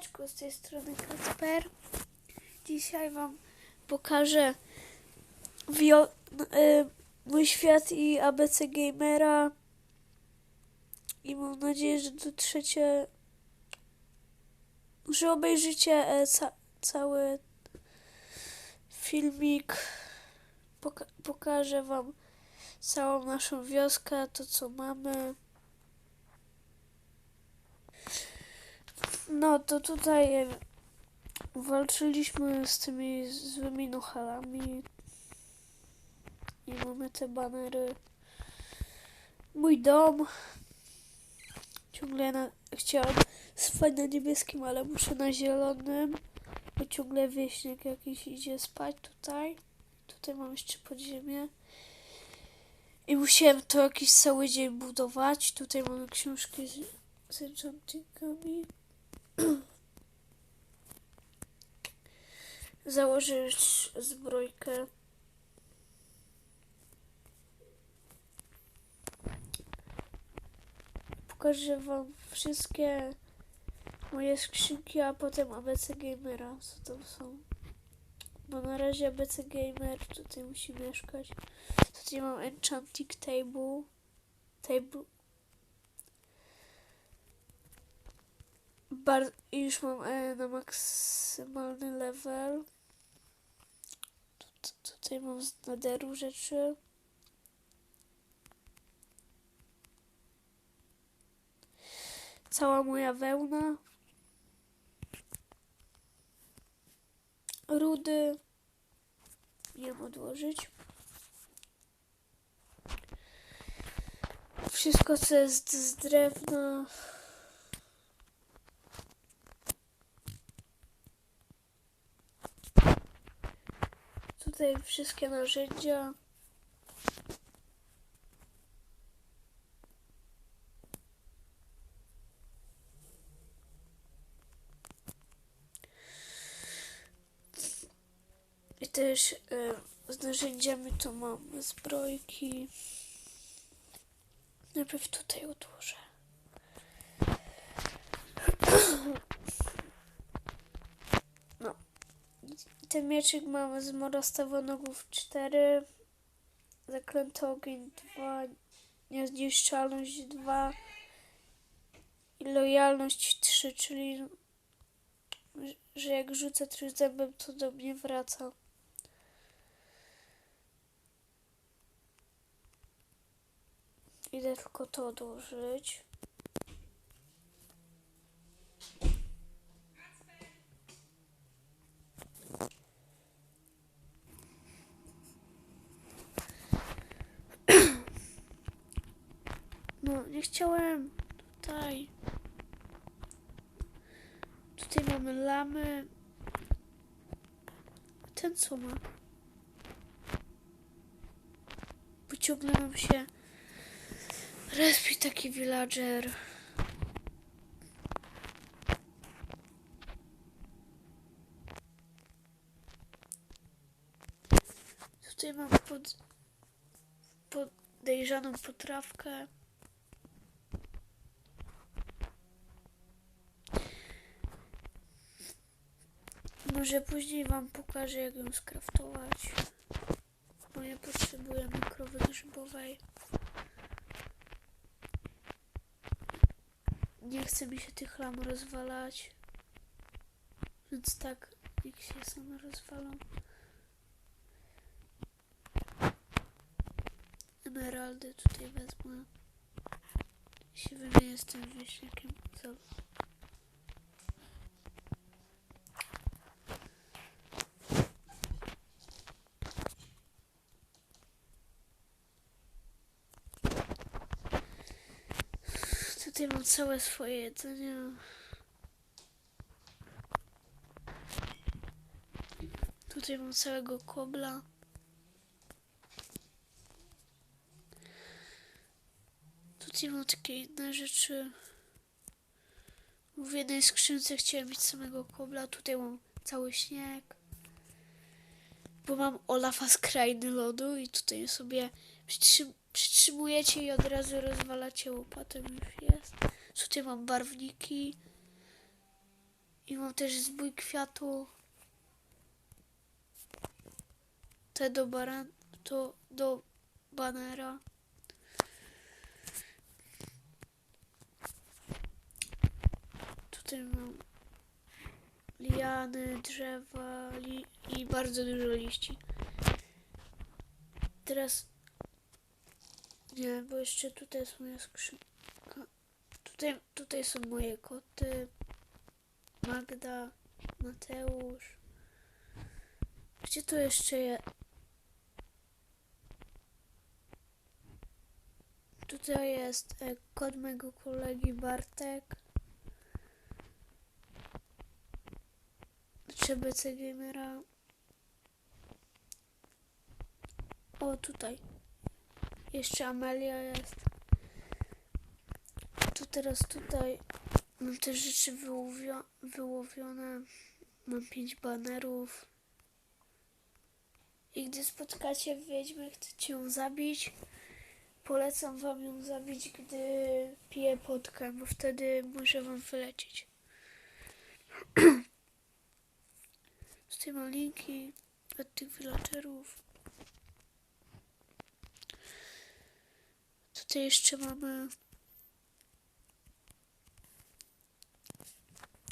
Siemaneczko, z tej strony Kacper. Dzisiaj Wam pokażę wio- y, mój świat i ABC Gamera. I mam nadzieję, że dotrzecie, że obejrzycie e, ca- cały filmik. Poka- pokażę Wam całą naszą wioskę, to co mamy. No to tutaj e, walczyliśmy z tymi złymi nuchalami i mamy te banery. Mój dom. Ciągle na, chciałam spać na niebieskim, ale muszę na zielonym, bo ciągle wieśniak jakiś idzie spać tutaj. Tutaj mam jeszcze podziemie. I musiałem to jakiś cały dzień budować. Tutaj mamy książki z, z enchantingami. Założysz zbrojkę. Pokażę wam wszystkie moje skrzynki, a potem ABC Gamera, co tam są. Bo na razie ABC Gamer tutaj musi mieszkać. Tutaj mam Enchanting Table. Table. Bar już mam e, na maksymalny level. Tut- tutaj mam z naderu rzeczy. Cała moja wełna. Rudy. Jem odłożyć. Wszystko co jest z drewna. Tutaj wszystkie narzędzia. I też e, z narzędziami to mam zbrojki. Najpierw tutaj odłożę. No. I ten mieczyk mam z Morastawa Nogów 4. Zaklęty ogień 2. Niezniszczalność 2. I lojalność 3, czyli że jak rzucę trójzębem, to do mnie wraca. Idę tylko to odłożyć. No, nie chciałem tutaj. Tutaj mamy lamy. Ten co ma? Nam się respi taki villager. Tutaj mam pod, podejrzaną potrawkę. Może później wam pokażę jak ją skraftować. Bo ja potrzebuję mikrowy grzybowej. Nie chce mi się tych lam rozwalać. Więc tak, niech się same rozwalą. Emeraldy tutaj wezmę. Się wymienię z tym wieśniakiem. Zobacz. Tutaj mam całe swoje jedzenie. Tutaj mam całego kobla. Tutaj mam takie inne rzeczy. W jednej skrzynce chciałem mieć samego kobla. Tutaj mam cały śnieg. Bo mam Olafa z krainy lodu i tutaj sobie przytrzym przytrzymujecie i od razu rozwalacie łopatą już jest. Tutaj mam barwniki I mam też zbój kwiatu. Te do baran... To do banera. Tutaj mam liany, drzewa li... i bardzo dużo liści. Teraz nie, bo jeszcze tutaj jest moja skrzynka. Tutaj, tutaj są moje koty. Magda, Mateusz. Gdzie to jeszcze jest? Tutaj jest e, kod mojego kolegi Bartek. CBC Gamera. O, tutaj. Jeszcze Amelia jest. Tu teraz tutaj mam te rzeczy wyłowio- wyłowione. Mam pięć banerów. I gdy spotkacie wiedźmę, chcecie ją zabić, polecam wam ją zabić, gdy pije potkę, bo wtedy może wam wylecieć. Tutaj mam linki od tych villagerów. Tutaj jeszcze mamy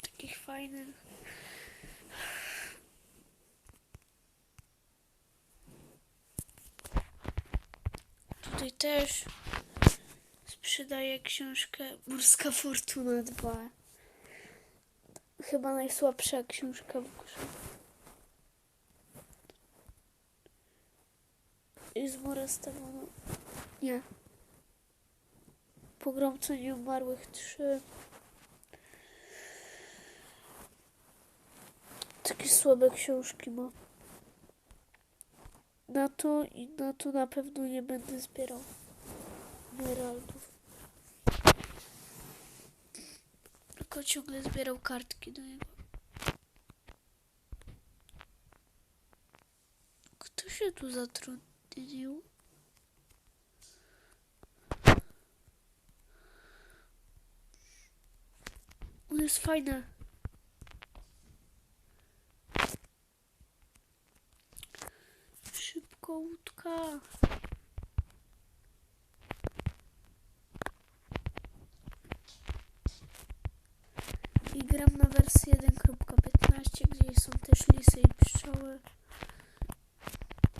takich fajnych. Tutaj też sprzedaję książkę Morska Fortuna 2. Chyba najsłabsza książka w grze. I zmorestowano. Nie. Pogromcy Nieumarłych 3. Takie słabe książki ma. Na to i na to na pewno nie będę zbierał emeraldów. Tylko ciągle zbierał kartki do niego. Kto się tu zatrudnił? On jest fajne. Szybko łódka. I gram na wersji 1.15, gdzie są też lisy i pszczoły.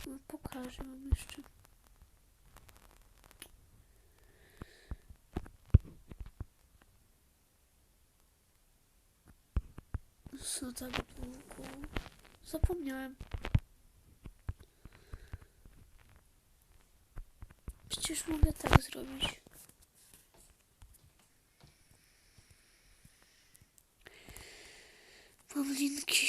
No, pokażę wam jeszcze. Co tak długo? Zapomniałem. Przecież mogę tak zrobić. Mam linki.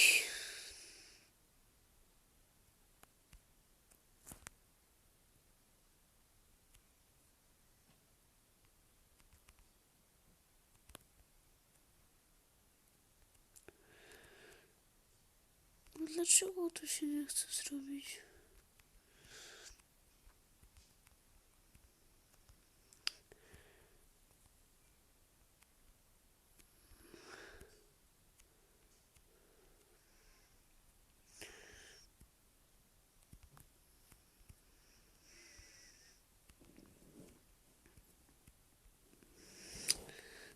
No dlaczego to się nie chce zrobić?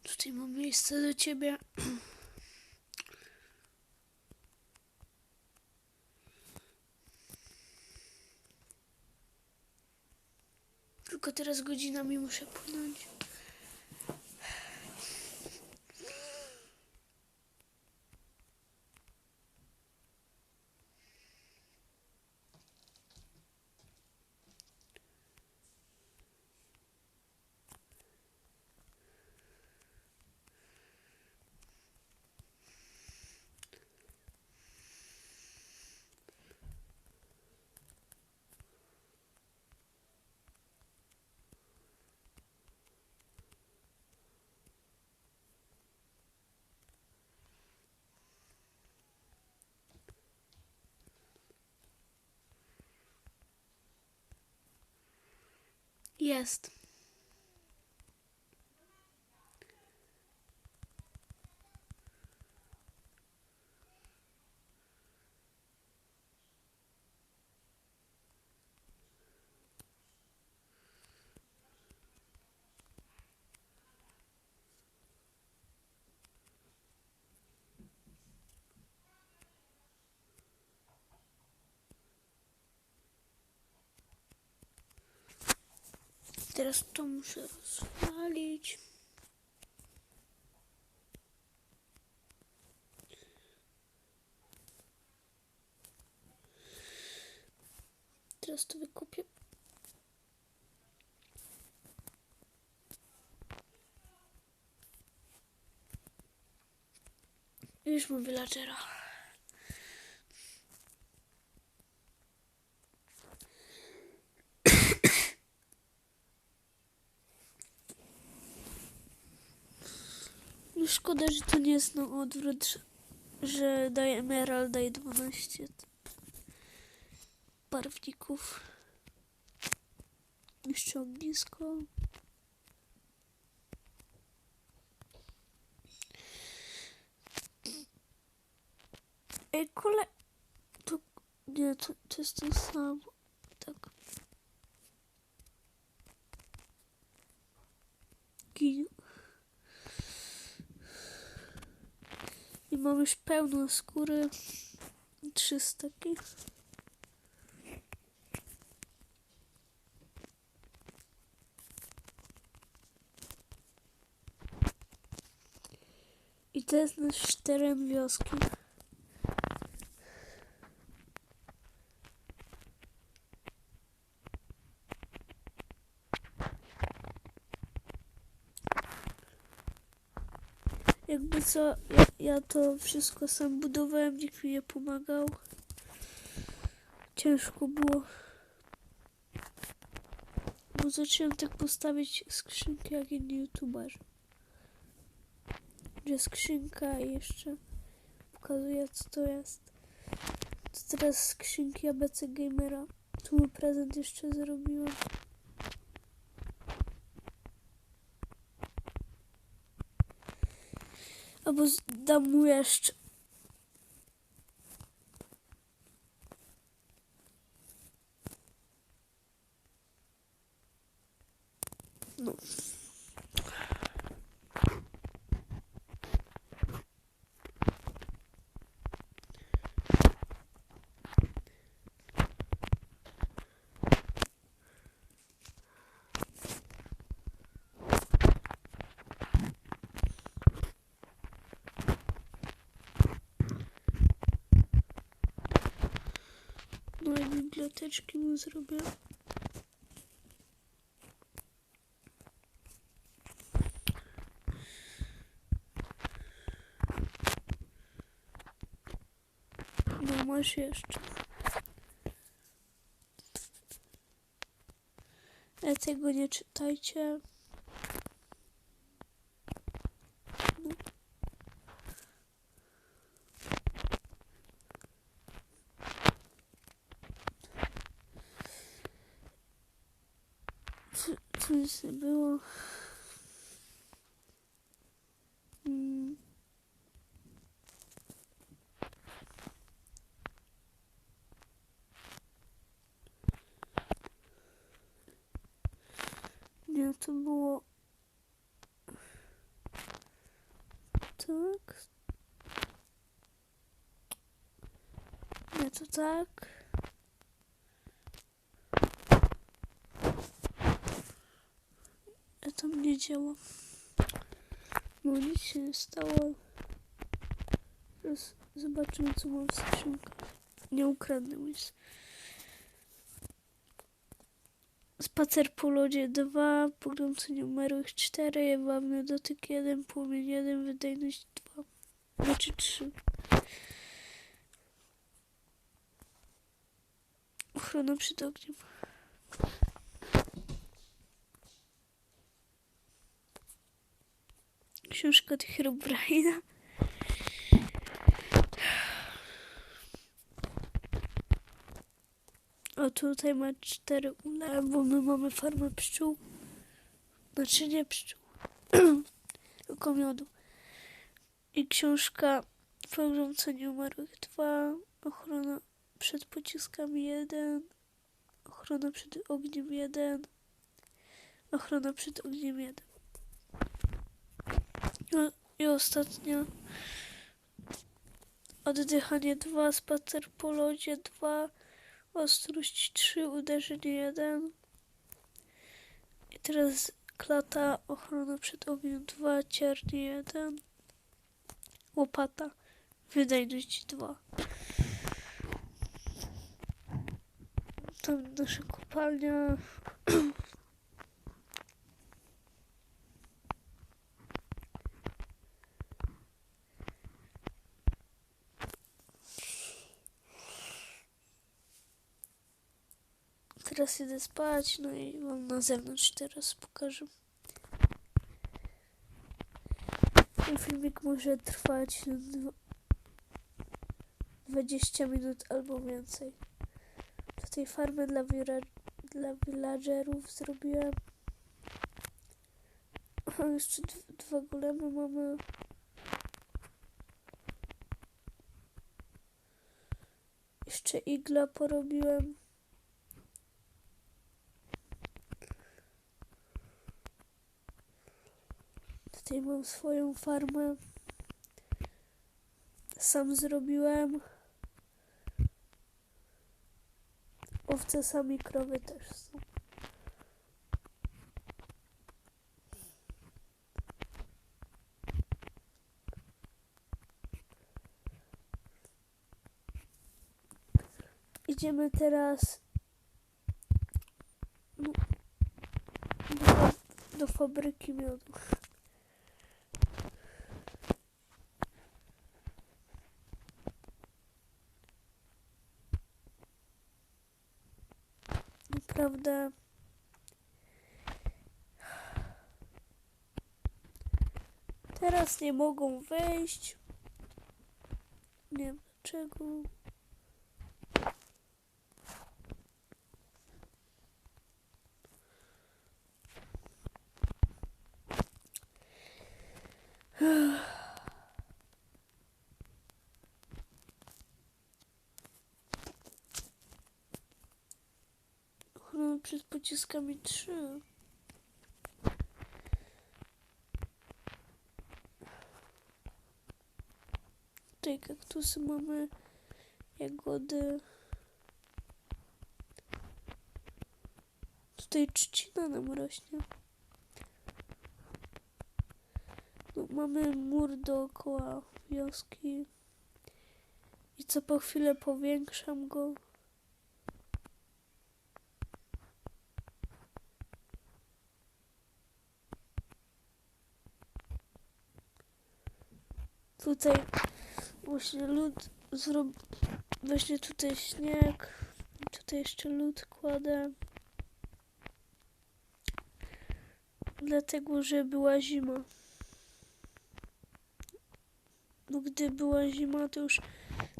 Tutaj mam miejsce do ciebie. Tylko teraz godzinami muszę płynąć. Jest. Teraz to muszę rozwalić. Teraz to wykupię. Już mam villagera. Już szkoda, że to nie jest na odwrót, że- daje emeralda i 12 t- barwników. Jeszcze ognisko. Ej, kole... To... Nie, to, to jest to samo. Tak. Gin. Mam już pełno skóry. Trzy staki. I to jest nasz teren wioski. Jakby co, ja, ja to wszystko sam budowałem, nikt mi nie pomagał. Ciężko było. Bo zacząłem tak postawić skrzynkę jak inni youtuberzy. Gdzie skrzynka jeszcze pokazuję co to jest. To teraz skrzynki ABC Gamera. Tu prezent jeszcze zrobiłem. Albo z- dam mu jeszcze. No. I biblioteczki mu zrobię. No masz jeszcze. Ale tego nie czytajcie. No. Co, co jeszcze było? Mm. Nie, to było... Tak. Nie, to tak. A tam nie działa. No nic się nie stało. Teraz zobaczymy co mam w skrzynkach. Nie ukradnę nic. Spacer po lodzie 2, pogromcenie umarłych 4, jewabny dotyk 1, płomień 1, wydajność 2. Znaczy 3. Ochrona przed ogniem. Książka tych Herobrina. O tutaj ma cztery ule, bo my mamy farmę pszczół. Znaczy nie pszczół, tylko miodu. I książka Pogromcenie umarłych 2, ochrona przed pociskami 1, ochrona przed ogniem 1, ochrona przed ogniem 1. No i ostatnia. Oddychanie 2, spacer po lodzie 2, ostrość 3, uderzenie 1. I teraz klata, ochrona przed ogniem 2, ciernie 1, łopata, wydajność 2. Tam nasza kopalnia. Teraz idę spać, no i wam na zewnątrz teraz pokażę. Ten filmik może trwać dwa- 20 minut albo więcej. Tutaj farmę dla, dla villagerów zrobiłem. A jeszcze dwa golemy mamy. Jeszcze igla porobiłem. Tutaj mam swoją farmę. Sam zrobiłem. Owce sami krowy też są. Idziemy teraz no, do, do fabryki miodu. Naprawdę. Teraz nie mogą wejść. Nie wiem dlaczego. Przed pociskami 3. Tutaj kaktusy mamy, jagody. Tutaj trzcina nam rośnie. No, mamy mur dookoła wioski. I co po chwilę powiększam go. Tutaj właśnie lód zrob... Właśnie tutaj śnieg. Tutaj jeszcze lód kładę. Dlatego, że była zima. No gdy była zima, to już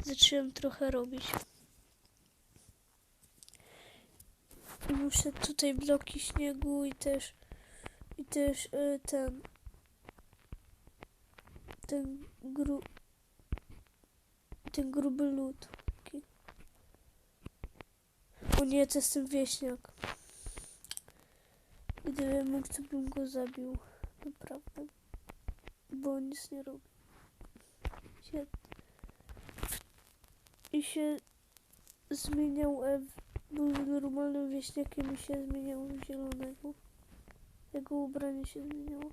zacząłem trochę robić. I muszę tutaj bloki śniegu i też i też y, ten ten gru ten gruby lód. O nie, to jest ten wieśniak. Gdybym mógł, to bym go zabił. Naprawdę. Bo on nic nie robi. Się... I się zmieniał, był normalnym wieśniakiem i się zmieniał w zielonego. Jego ubranie się zmieniało.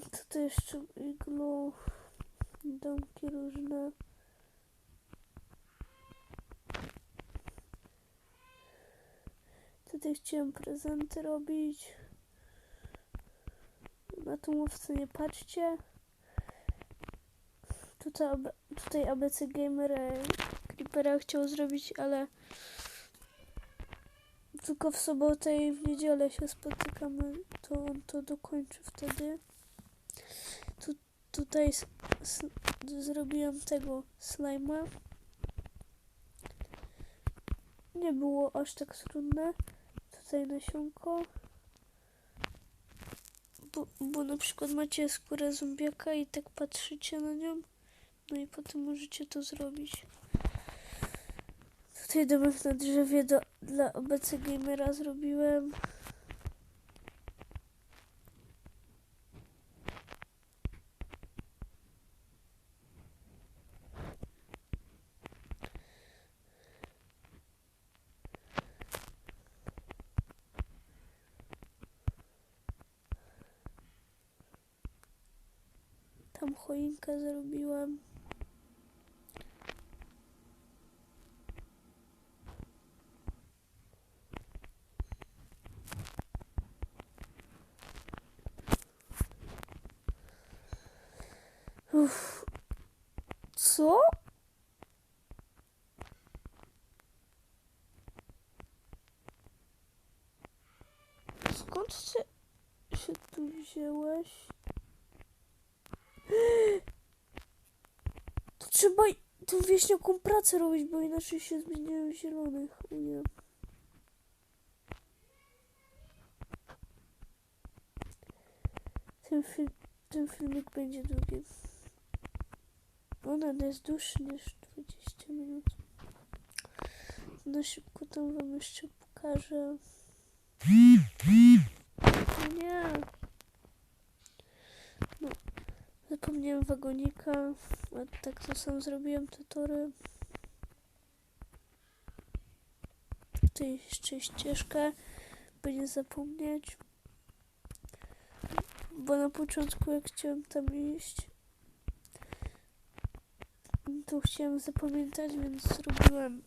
Tutaj jeszcze iglo, domki różne. Tutaj chciałem prezenty robić. Na tą łowcę nie patrzcie. Tutaj, tutaj ABC Gamer e, Creepera chciał zrobić, ale tylko w sobotę i w niedzielę się spotykamy, to on to dokończy wtedy. Tu, tutaj zrobiłem tego slajma. Nie było aż tak trudne. Tutaj nasionko. Bo, bo na przykład macie skórę zombiaka i tak patrzycie na nią. No i potem możecie to zrobić. Tutaj domek na drzewie do, dla OBC Gamera zrobiłem. Tam choinkę zrobiłem. Uff. Co? Skąd się, się tu wziąłeś? To trzeba tą wieśniaką pracę robić, bo inaczej się zmieniają zielonych. O nie. Ten, film, ten filmik będzie długi. Ona jest dłuższy niż 20 minut. Na szybko tam wam jeszcze pokażę. No nie. No, zapomniałem wagonika. A tak to sam zrobiłem te tory. Tutaj jeszcze ścieżkę, by nie zapomnieć. Bo na początku jak chciałem tam iść, to chciałem zapamiętać, więc zrobiłem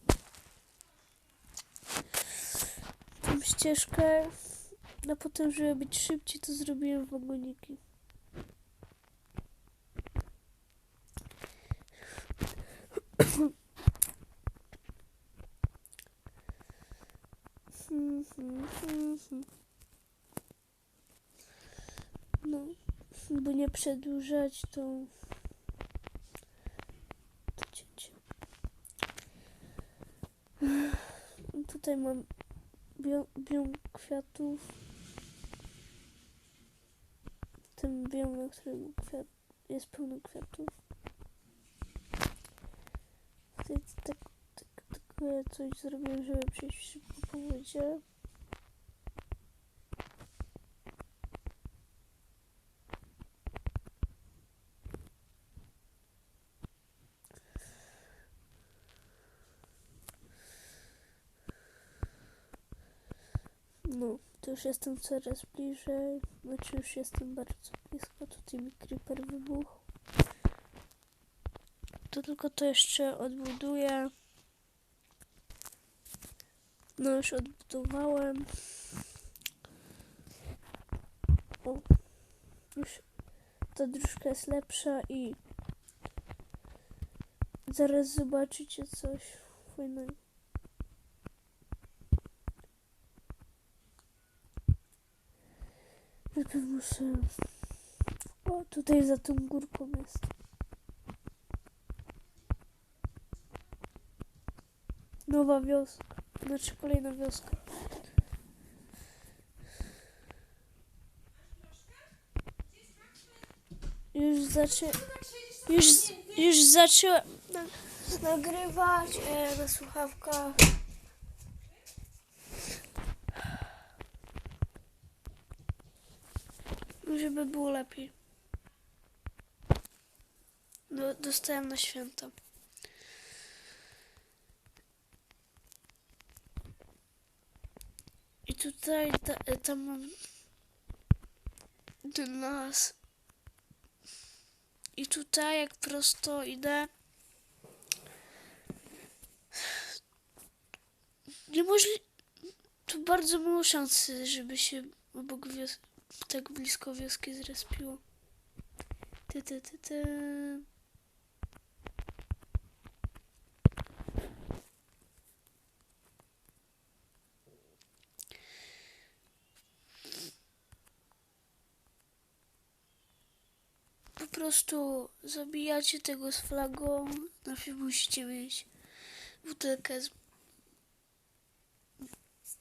tą ścieżkę. A potem, żeby być szybciej, to zrobiłem wagoniki. No, by przedłużać, to, to cięcie. Tutaj mam bią kwiatów. Ten biom, na którym kwiat, jest pełno kwiatów. Tutaj tak, tak, takie coś zrobiłem, żeby przejść szybko po wodzie. No, to już jestem coraz bliżej. Znaczy już jestem bardzo blisko. Tutaj mi creeper wybuchł. To tylko to jeszcze odbuduję. No już odbudowałem. O, już ta dróżka jest lepsza i zaraz zobaczycie coś fajnego. Najpierw muszę... O, tutaj za tą górką jest. Nowa wioska. Znaczy kolejna wioska. Już zaczę... Już, już zaczęłam na, nagrywać e, na słuchawkach. Żeby było lepiej. No, dostałem na święta. I tutaj, ta, tam mam ten las. I tutaj, jak prosto idę, niemożliwe, tu bardzo mało szansy, żeby się obok wios- tak blisko wioski zrespiło. Ty, ty, ty, ty. Po prostu zabijacie tego z flagą. Najpierw musicie mieć butelkę z,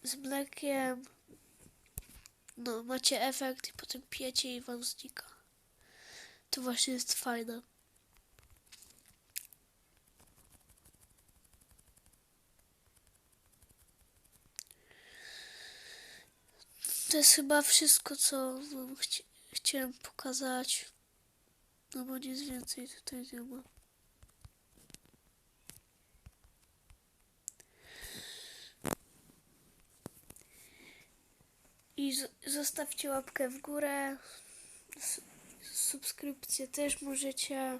z mlekiem. No, macie efekt i potem pijecie i wam znika. To właśnie jest fajne. To jest chyba wszystko, co wam chci chciałem pokazać. No bo nic więcej tutaj nie ma. I z- zostawcie łapkę w górę. Subskrypcję też możecie.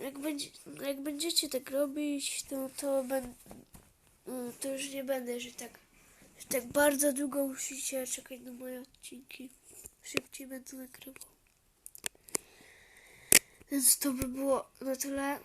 Jak, będzie, jak będziecie tak robić, to, to, ben, no, to już nie będę, że tak, że tak bardzo długo musicie czekać na moje odcinki. Szybciej będę nagrywał. Więc to by było na tyle.